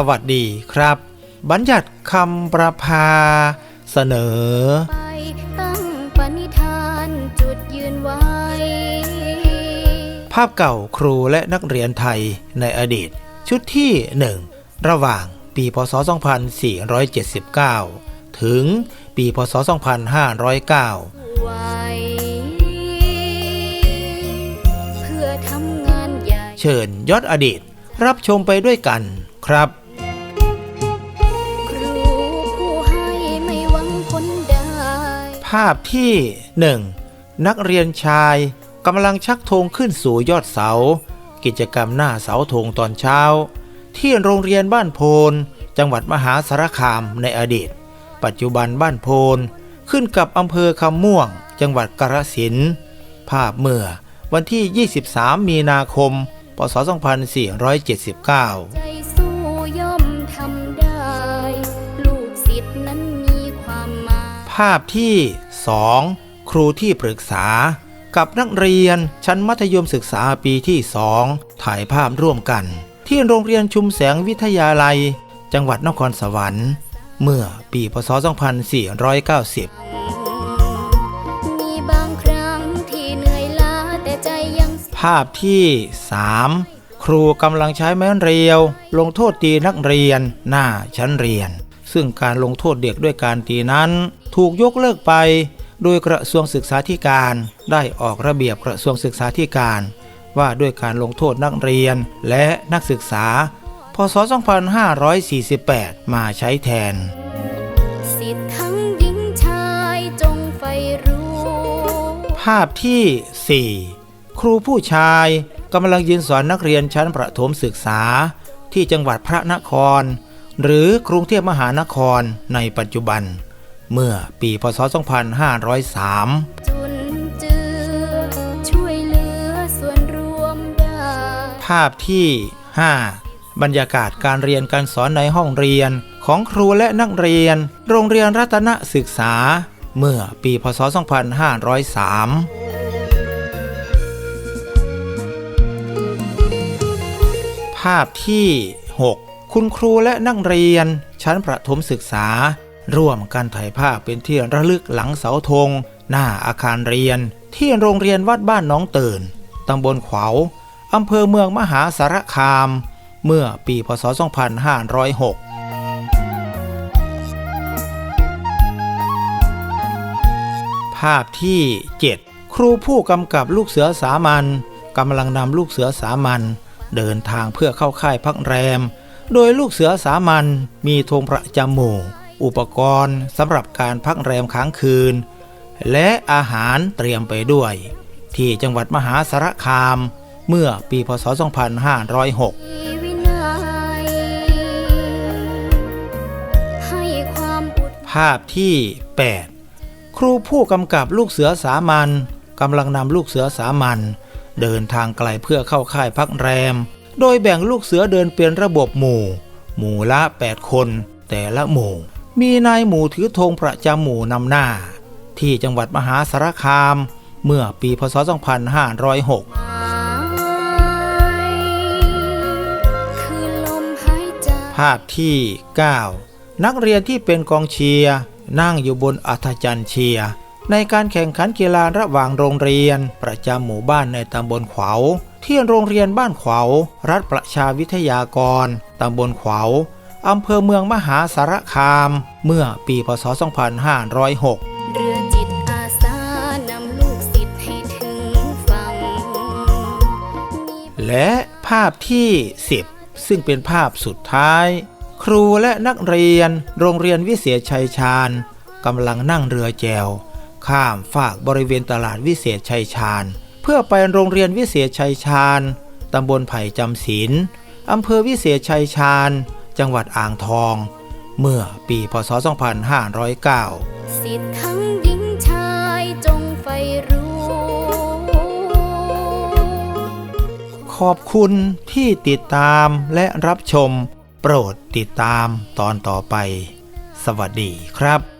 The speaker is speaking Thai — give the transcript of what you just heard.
สวัสดีครับ บัญญัติคำประพาเสนอ ไปตั้งปณิธานจุดยืนไว้ ภาพเก่าครูและนักเรียนไทยในอดีต ชุดที่ 1 ระหว่างปีพศ 2479 ถึงปีพศ 2509ไว้เพื่อทำงานใหญ่เชิญยอดอดีตรับชมไปด้วยกันครับาพที่ 1 นักเรียนชายกำลังชักธงขึ้นสู่ยอดเสา กิจกรรมหน้าเสาธงตอนเช้า ที่โรงเรียนบ้านโพน จังหวัดมหาสารคามในอดีต ปัจจุบันบ้านโพน ขึ้นกับอำเภอคำม่วง จังหวัดกาฬสินธุ์ภาพเมื่อวันที่ 23 มีนาคม พศ 2479ใจสู้ย่อมทำได้ลูกศิษย์นั้นมีความหมายภาพที่ 2 ครูที่ปรึกษา กับนักเรียนชั้นมัธยมศึกษาปีที่ 2 ถ่ายภาพร่วมกัน ที่โรงเรียนชุมแสงวิทยาลัย จังหวัดนครสวรรค์ เมื่อปีพศ 2490ภาพที่ 3 ครูกำลังใช้ไม้เรียว ลงโทษตีนักเรียนหน้าชั้นเรียน ซึ่งการลงโทษเด็กด้วยการตีนั้น ถูกยกเลิกไป โดยกระทรวงศึกษาธิการได้ออกระเบียบกระทรวงศึกษาธิการ ว่าด้วยการลงโทษนักเรียนและนักศึกษา พศ 2548 มาใช้แทนสิทธิ์ทั้งหญิงชายจงไฟรู้ภาพที่ 4 ครูผู้ชายกำลังยืนสอนนักเรียนชั้นประถมศึกษาที่จังหวัดพระนคร หรือกรุงเทพมหานครในปัจจุบัน เมื่อปีพศ 2503จุนเจือช่วยเหลือส่วนรวมได้ภาพที่ 5 บรรยากาศการเรียนการสอนในห้องเรียนของครูและนักเรียน โรงเรียนรัตนศึกษา เมื่อปีพศ 2503ภาพที่ 6 คุณครูและนักเรียน ชั้นประถมศึกษา ร่วมกันถ่ายภาพเป็นที่ระลึกหลังเสาธง หน้าอาคารเรียน ที่โรงเรียนวัดบ้านน้องเตินตำบลขวาวอำเภอเมืองมหาสารคาม เมื่อปีพศ 2506ภาพที่ 7 ครูผู้กำกับลูกเสือสามัญกำลังนำลูกเสือสามัญเดินทางเพื่อเข้าค่ายพักแรม โดยลูกเสือสามัญมีธงประจำหมู่ อุปกรณ์สำหรับการพักแรมค้างคืน และอาหารเตรียมไปด้วย ที่จังหวัดมหาสารคาม เมื่อปีพศ 2506ภาพที่ 8 ครูผู้กำกับลูกเสือสามัญกำลังนำลูกเสือสามัญเดินทางไกลเพื่อเข้าค่ายพักแรม โดยแบ่งลูกเสือเดินเป็นระบบหมู่ หมู่ละ 8 คน แต่ละหมู่ มีนายหมู่ถือธงประจำหมู่นำหน้า ที่จังหวัดมหาสารคาม เมื่อปีพศ 2506ภาพที่ 9 นักเรียนที่เป็นกองเชียร์นั่งอยู่บนอัธจันทร์เชียร์ในการแข่งขันกีฬาระหว่างโรงเรียนประจำหมู่บ้านในตำบลขวาว ที่โรงเรียนบ้านขวาวรัฐประชาวิทยากร ตำบลขวาวอำเภอเมืองมหาสารคาม เมื่อปีพศ 2506 เรือจิตอาสานำลูกศิษย์ให้ถึงฝั่งมีและภาพที่ 10 ซึ่งเป็นภาพสุดท้าย ครูและนักเรียนโรงเรียนวิเศษชัยชาญกำลังนั่งเรือแจว ข้ามฝากบริเวณตลาดวิเศษชัยชาญเพื่อไปโรงเรียนวิเศษชัยชาญ ตำบลไผ่จำศีลอำเภอวิเศษชัยชาญ จังหวัดอ่างทอง เมื่อปีพศ 2509 สิทธิ์ทั้งหญิงชายจงไฟรู้ ขอบคุณที่ติดตามและรับชม โปรดติดตามตอนต่อไป สวัสดีครับ